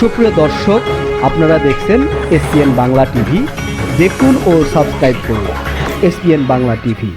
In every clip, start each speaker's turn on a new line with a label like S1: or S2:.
S1: সুপ্রিয় দর্শক, আপনারা দেখছেন এসপিএন বাংলা টিভি। দেখুন ও সাবস্ক্রাইব করুন এসপিএন বাংলা টিভি।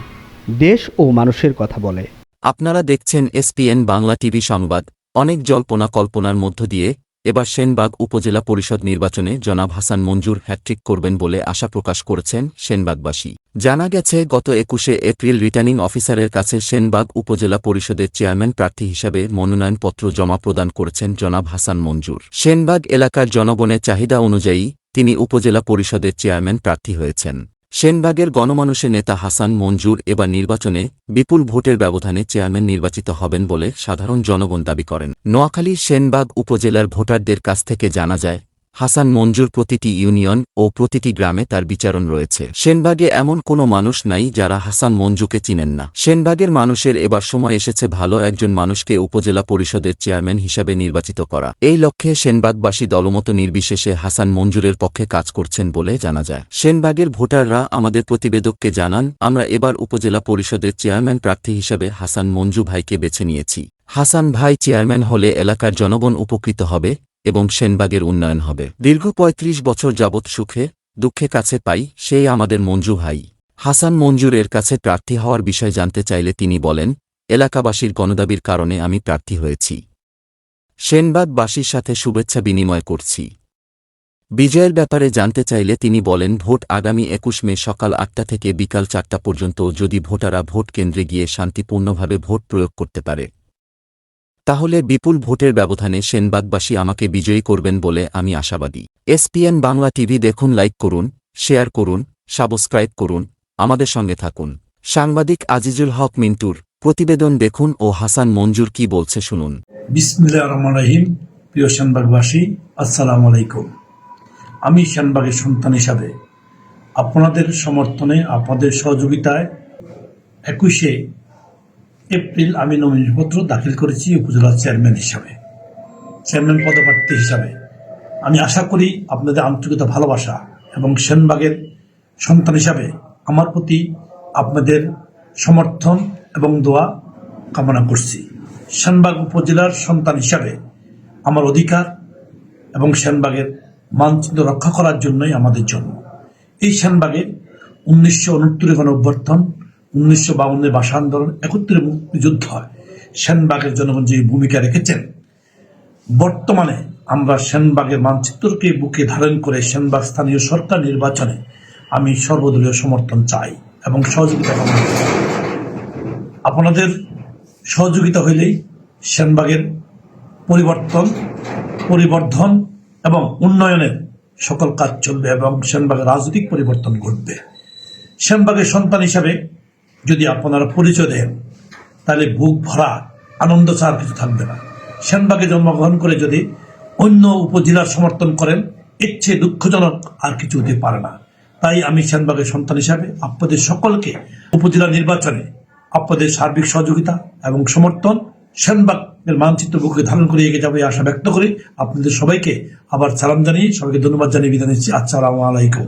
S1: দেশ ও মানুষের কথা বলে।
S2: আপনারা দেখছেন এসপিএন বাংলা টিভি সংবাদ। অনেক জল্পনা কল্পনার মধ্য দিয়ে এবার সেনবাগ উপজেলা পরিষদ নির্বাচনে জনাব হাসান মঞ্জুর হ্যাট্রিক করবেন বলে আশা প্রকাশ করেছেন সেনবাগবাসী। জানা গেছে, গত একুশে এপ্রিল রিটার্নিং অফিসারের কাছে সেনবাগ উপজেলা পরিষদের চেয়ারম্যান প্রার্থী হিসাবে মনোনয়নপত্র জমা প্রদান করেছেন জনাব হাসান মঞ্জুর। সেনবাগ এলাকার জনগণের চাহিদা অনুযায়ী তিনি উপজেলা পরিষদের চেয়ারম্যান প্রার্থী হয়েছেন। সেনবাগের গণমানুষের নেতা হাসান মঞ্জুর এবার নির্বাচনে বিপুল ভোটের ব্যবধানে চেয়ারম্যান নির্বাচিত হবেন বলে সাধারণ জনগণ দাবি করেন। নোয়াখালী, সেনবাগ উপজেলার ভোটারদের কাছ থেকে জানা যায় হাসান মঞ্জুর প্রতিটি ইউনিয়ন ও প্রতিটি গ্রামে তার বিচারণ রয়েছে। সেনবাগে এমন কোনো মানুষ নাই যারা হাসান মঞ্জুকে চিনেন না। সেনবাগের মানুষের এবার সময় এসেছে ভালো একজন মানুষকে উপজেলা পরিষদের চেয়ারম্যান হিসাবে নির্বাচিত করা। এই লক্ষ্যে সেনবাগবাসী দলমত নির্বিশেষে হাসান মঞ্জুরের পক্ষে কাজ করছেন বলে জানা যায়। সেনবাগের ভোটাররা আমাদের প্রতিবেদককে জানান, আমরা এবার উপজেলা পরিষদের চেয়ারম্যান প্রার্থী হিসাবে হাসান মঞ্জু ভাইকে বেছে নিয়েছি। হাসান ভাই চেয়ারম্যান হলে এলাকার জনগণ উপকৃত হবে এবং সেনবাগের উন্নয়ন হবে। দীর্ঘ ৩৫ বছর যাবৎ সুখে, দুঃখে কাছে পাই, সেই আমাদের মঞ্জু ভাই। হাসান মঞ্জুরের কাছে প্রার্থী হওয়ার বিষয় জানতে চাইলে তিনি বলেন, এলাকাবাসীর গণদাবির কারণে আমি প্রার্থী হয়েছি। সেনবাগবাসীর সাথে শুভেচ্ছা বিনিময় করছি। বিজয়ের ব্যাপারে জানতে চাইলে তিনি বলেন, ভোট আগামী একুশ মে সকাল আটটা থেকে বিকাল চারটা পর্যন্ত যদি ভোটাররা ভোট কেন্দ্রে গিয়ে শান্তিপূর্ণভাবে ভোট প্রয়োগ করতে পারে। তাহলে বিপুল ভোটের ব্যবধানে সেনবাগবাসী আমাকে বিজয়ী করবেন বলে আমি আশাবাদী। এসপিএন বাংলা টিভি দেখুন, লাইক করুন, শেয়ার করুন, সাবস্ক্রাইব করুন, আমাদের সঙ্গে থাকুন। সাংবাদিক আজিজুল হক মিন্টুর প্রতিবেদন দেখুন ও হাসান মঞ্জুর কি বলছে শুনুন।
S3: রহিম, প্রিয় শানবাগবাসী আসসালামু আলাইকুম। আমি শানবাগের সন্তান হিসাবে আপনাদের সমর্থনে, আপনাদের সহযোগিতায় একুশে এপ্রিল আমি নমিনেশনপত্র দাখিল করেছি উপজেলা চেয়ারম্যান হিসাবে, চেয়ারম্যান পদপ্রার্থী হিসাবে। আমি আশা করি আপনাদের আন্তরিকতা, ভালোবাসা এবং সেনবাগের সন্তান হিসাবে আমার প্রতি আপনাদের সমর্থন এবং দোয়া কামনা করছি। সেনবাগ উপজেলার সন্তান হিসাবে আমার অধিকার এবং সেনবাগের মানচিত্র রক্ষা করার জন্যই আমাদের জন্ম। এই সেনবাগে উনিশশো উনত্তরে গণ অভ্যর্থন উনিশশো বাউন্নের ভাষা আন্দোলন একত্রে মুক্তিযুদ্ধ হয়। সেনবাগের জনগণ যে ভূমিকা রেখেছেন, বর্তমানে আমরা সেনবাগের মানচিত্রকে বুকে ধারণ করে সেনবাগ স্থানীয় সরকার নির্বাচনে আমি সর্বদলীয় সমর্থন চাই এবং সহযোগিতা কামনা আপনাদের সহযোগিতা হইলেই সেনবাগের পরিবর্তন, পরিবর্ধন এবং উন্নয়নের সকল কাজ চলবে এবং সেনবাগের রাজনৈতিক পরিবর্তন ঘটবে। সেনবাগের সন্তান হিসাবে যদি আপনারা পরিচয় দেন, তাহলে বুক ভরা আনন্দ ছাড়া কিছু থাকবে না। সেনবাগে জন্মগ্রহণ করে যদি অন্য উপজেলার সমর্থন করেন চেয়ে দুঃখজনক আর কিছু হতে পারে না। তাই আমি সেনবাগের সন্তান হিসাবে আপনাদের সকলকে উপজেলা নির্বাচনে আপনাদের সার্বিক সহযোগিতা এবং সমর্থন সেনবাগের মানচিত্র বুকে ধারণ করে এগিয়ে যাবে আশা ব্যক্ত করি। আপনাদের সবাইকে আবার সালাম জানিয়ে সবাইকে ধন্যবাদ জানিয়ে বিদায় নিচ্ছি। আসসালামু আলাইকুম।